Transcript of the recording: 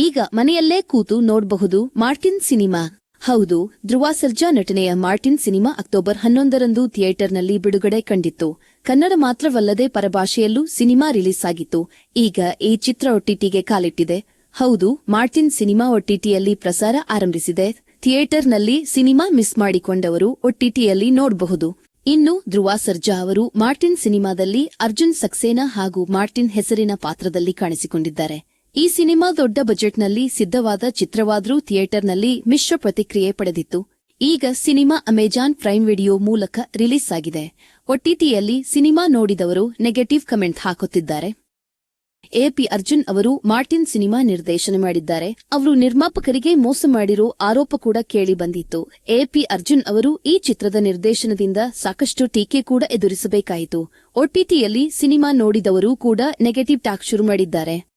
ಈಗ ಮನೆಯಲ್ಲೇ ಕೂತು ನೋಡಬಹುದು ಮಾರ್ಟಿನ್ ಸಿನಿಮಾ. ಹೌದು ಧ್ರುವ ಸರ್ಜಾ ನಟನೆಯ ಮಾರ್ಟಿನ್ ಸಿನಿಮಾ ಅಕ್ಟೋಬರ್ ಹನ್ನೊಂದರಂದು ಥಿಯೇಟರ್ನಲ್ಲಿ ಬಿಡುಗಡೆ ಕಂಡಿತ್ತು. ಕನ್ನಡ ಮಾತ್ರವಲ್ಲದೆ ಪರಭಾಷೆಯಲ್ಲೂ ಸಿನಿಮಾ ರಿಲೀಸ್ ಆಗಿತ್ತು ಈಗ ಈ ಚಿತ್ರ ಒಟ್ಟಿಟಿಗೆ ಕಾಲಿಟ್ಟಿದೆ. ಹೌದು, ಮಾರ್ಟಿನ್ ಸಿನಿಮಾ ಒಟ್ಟಿಟಿಯಲ್ಲಿ ಪ್ರಸಾರ ಆರಂಭಿಸಿದೆ. ಥಿಯೇಟರ್ನಲ್ಲಿ ಸಿನಿಮಾ ಮಿಸ್ ಮಾಡಿಕೊಂಡವರು ಒಟ್ಟಿಟಿಯಲ್ಲಿ ನೋಡಬಹುದು. ಇನ್ನು ಧ್ರುವ ಸರ್ಜಾ ಅವರು ಮಾರ್ಟಿನ್ ಸಿನಿಮಾದಲ್ಲಿ ಅರ್ಜುನ್ ಸಕ್ಸೇನಾ ಹಾಗೂ ಮಾರ್ಟಿನ್ ಹೆಸರಿನ ಪಾತ್ರದಲ್ಲಿ ಕಾಣಿಸಿಕೊಂಡಿದ್ದಾರೆ. ಈ ಸಿನಿಮಾ ದೊಡ್ಡ ಬಜೆಟ್ನಲ್ಲಿ ಸಿದ್ಧವಾದ ಚಿತ್ರವಾದರೂ ಥಿಯೇಟರ್ನಲ್ಲಿ ಮಿಶ್ರ ಪ್ರತಿಕ್ರಿಯೆ ಪಡೆದಿತ್ತು. ಈಗ ಸಿನಿಮಾ ಅಮೆಜಾನ್ ಪ್ರೈಮ್ ವಿಡಿಯೋ ಮೂಲಕ ರಿಲೀಸ್ ಆಗಿದೆ. ಒಟಿಟಿಯಲ್ಲಿ ಸಿನಿಮಾ ನೋಡಿದವರು ನೆಗೆಟಿವ್ ಕಮೆಂಟ್ ಹಾಕುತ್ತಿದ್ದಾರೆ. ಎಪಿ ಅರ್ಜುನ್ ಅವರು ಮಾರ್ಟಿನ್ ಸಿನಿಮಾ ನಿರ್ದೇಶನ ಮಾಡಿದ್ದಾರೆ. ಅವರು ನಿರ್ಮಾಪಕರಿಗೆ ಮೋಸ ಮಾಡಿರೋ ಆರೋಪ ಕೂಡ ಕೇಳಿ ಬಂದಿತ್ತು. ಎಪಿ ಅರ್ಜುನ್ ಅವರು ಈ ಚಿತ್ರದ ನಿರ್ದೇಶನದಿಂದ ಸಾಕಷ್ಟು ಟೀಕೆ ಕೂಡ ಎದುರಿಸಬೇಕಾಯಿತು. ಒಟಿಟಿಯಲ್ಲಿ ಸಿನಿಮಾ ನೋಡಿದವರು ಕೂಡ ನೆಗೆಟಿವ್ ಟಾಕ್ ಶುರು ಮಾಡಿದ್ದಾರೆ.